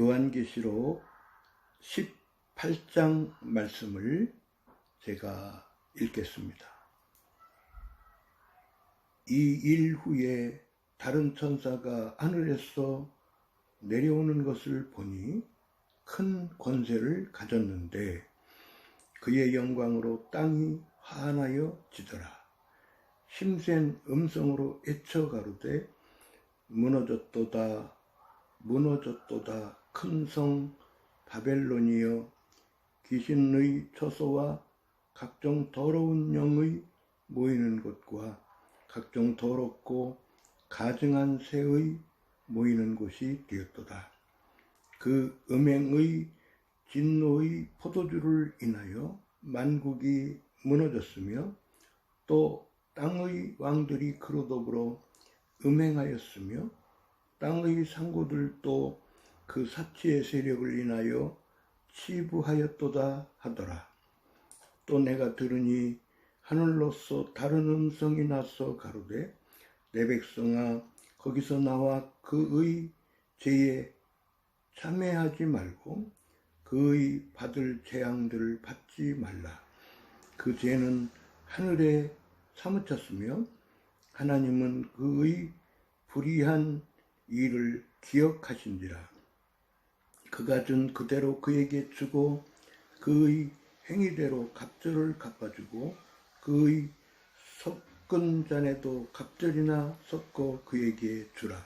요한계시록 18장 말씀을 제가 읽겠습니다. 이 일 후에 다른 천사가 하늘에서 내려오는 것을 보니 큰 권세를 가졌는데 그의 영광으로 땅이 환하여 지더라. 힘센 음성으로 애쳐 가로되 무너졌도다 무너졌도다 큰 성 바벨론이여 귀신의 처소와 각종 더러운 영의 모이는 곳과 각종 더럽고 가증한 새의 모이는 곳이 되었도다. 그 음행의 진노의 포도주를 인하여 만국이 무너졌으며 또 땅의 왕들이 그로 더불어 음행하였으며 땅의 상고들도 그 사치의 세력을 인하여 치부하였도다 하더라. 또 내가 들으니 하늘로서 다른 음성이 나서 가로되 내 백성아 거기서 나와 그의 죄에 참회하지 말고 그의 받을 재앙들을 받지 말라. 그 죄는 하늘에 사무쳤으며 하나님은 그의 불의한 일을 기억하신지라. 그가 준 그대로 그에게 주고 그의 행위대로 갑절을 갚아주고 그의 섞은 잔에도 갑절이나 섞어 그에게 주라.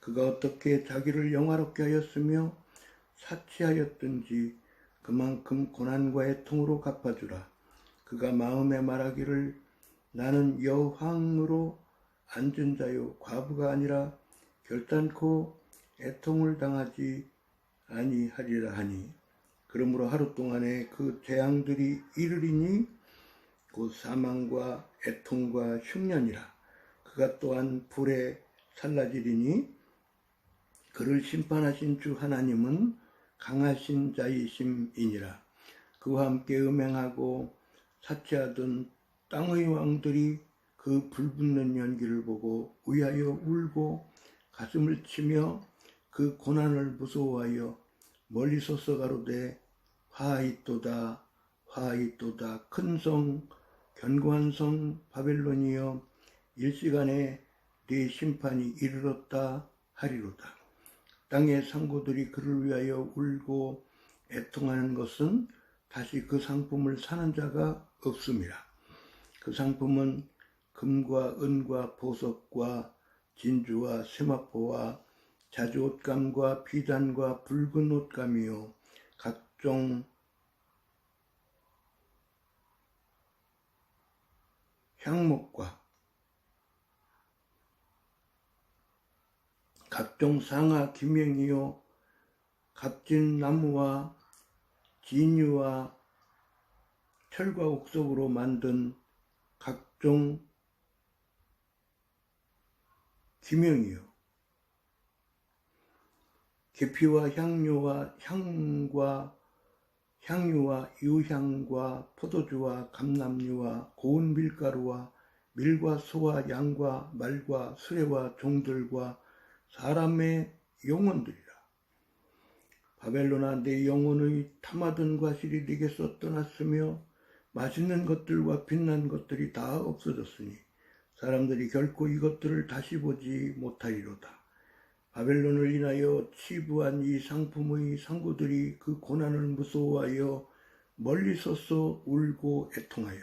그가 어떻게 자기를 영화롭게 하였으며 사치하였든지 그만큼 고난과 애통으로 갚아주라. 그가 마음에 말하기를 나는 여황으로 앉은 자요 과부가 아니라 결단코 애통을 당하지 아니하리라 하니 그러므로 하루 동안에 그 재앙들이 이르리니 곧 사망과 애통과 흉년이라. 그가 또한 불에 살라지리니 그를 심판하신 주 하나님은 강하신 자이심이니라. 그와 함께 음행하고 사치하던 땅의 왕들이 그 불붙는 연기를 보고 위하여 울고 가슴을 치며 그 고난을 무서워하여 멀리 서서 가로되 화있도다 화있도다. 큰 성 견고한 성 바벨론이여 일시간에 네 심판이 이르렀다 하리로다. 땅의 상고들이 그를 위하여 울고 애통하는 것은 다시 그 상품을 사는 자가 없음이라. 그 상품은 금과 은과 보석과 진주와 세마포와 자주 옷감과 비단과 붉은 옷감이요. 각종 향목과 각종 상하 기명이요. 값진 나무와 진유와 철과 옥석으로 만든 각종 기명이요 계피와 향료와 향과 향유와 유향과 포도주와 감람류와 고운 밀가루와 밀과 소와 양과 말과 수레와 종들과 사람의 영혼들이라. 바벨론아 내 영혼의 탐하던 과실이 네게서 떠났으며 맛있는 것들과 빛난 것들이 다 없어졌으니 사람들이 결코 이것들을 다시 보지 못하리로다. 바벨론을 인하여 치부한 이 상품의 상고들이 그 고난을 무서워하여 멀리 서서 울고 애통하여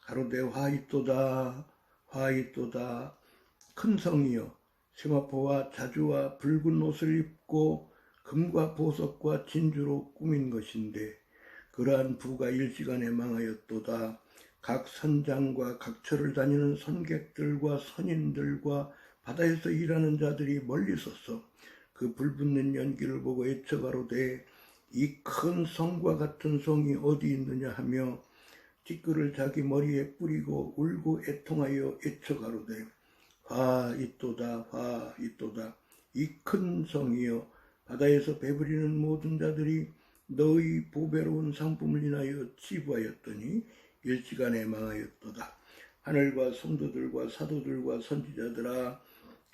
가로되 화이또다 화이또다 큰 성이여 세마포와 자주와 붉은 옷을 입고 금과 보석과 진주로 꾸민 것인데 그러한 부가 일시간에 망하였도다. 각 선장과 각처를 다니는 선객들과 선인들과 바다에서 일하는 자들이 멀리 서서 그 불붙는 연기를 보고 애처가로되 이 큰 성과 같은 성이 어디 있느냐? 하며 티끌을 자기 머리에 뿌리고 울고 애통하여 애처가로되 화 있도다 화 있도다. 이 큰 성이여 바다에서 배부리는 모든 자들이 너희 보배로운 상품을 인하여 치부하였더니 일시간에 망하였도다. 하늘과 성도들과 사도들과 선지자들아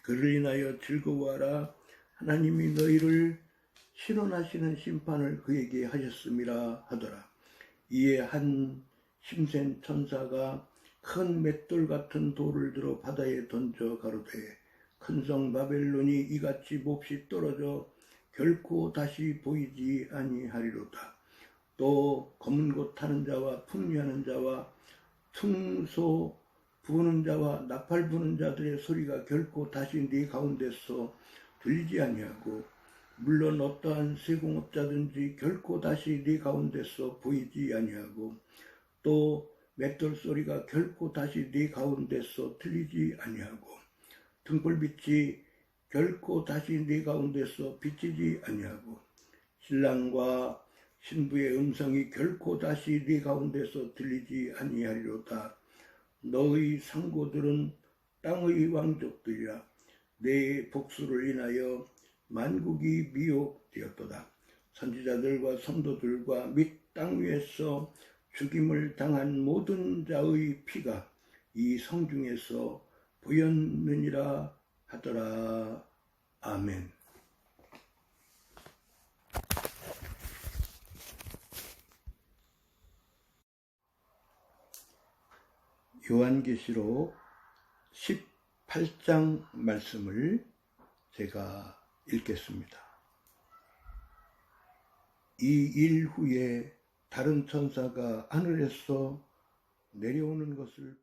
그를 인하여 즐거워하라. 하나님이 너희를 실현하시는 심판을 그에게 하셨음이라 하더라. 이에 한 심센 천사가 큰 맷돌 같은 돌을 들어 바다에 던져 가로되 큰 성 바벨론이 이같이 몹시 떨어져 결코 다시 보이지 아니하리로다. 또 검은 곳 타는 자와 풍류하는 자와 퉁소 부는 자와 나팔 부는 자들의 소리가 결코 다시 네 가운데서 들리지 아니하고 물론 어떠한 세공업자든지 결코 다시 네 가운데서 보이지 아니하고 또 맷돌 소리가 결코 다시 네 가운데서 들리지 아니하고 등불빛이 결코 다시 네 가운데서 비치지 아니하고 신랑과 신부의 음성이 결코 다시 네 가운데서 들리지 아니하리로다. 너의 상고들은 땅의 왕족들이라 내 복수를 인하여 만국이 미혹되었도다. 선지자들과 선도들과 및 땅 위에서 죽임을 당한 모든 자의 피가 이 성중에서 보였느니라 하더라. 아멘. 요한계시록 18장 말씀을 제가 읽겠습니다. 이 일 후에 다른 천사가 하늘에서 내려오는 것을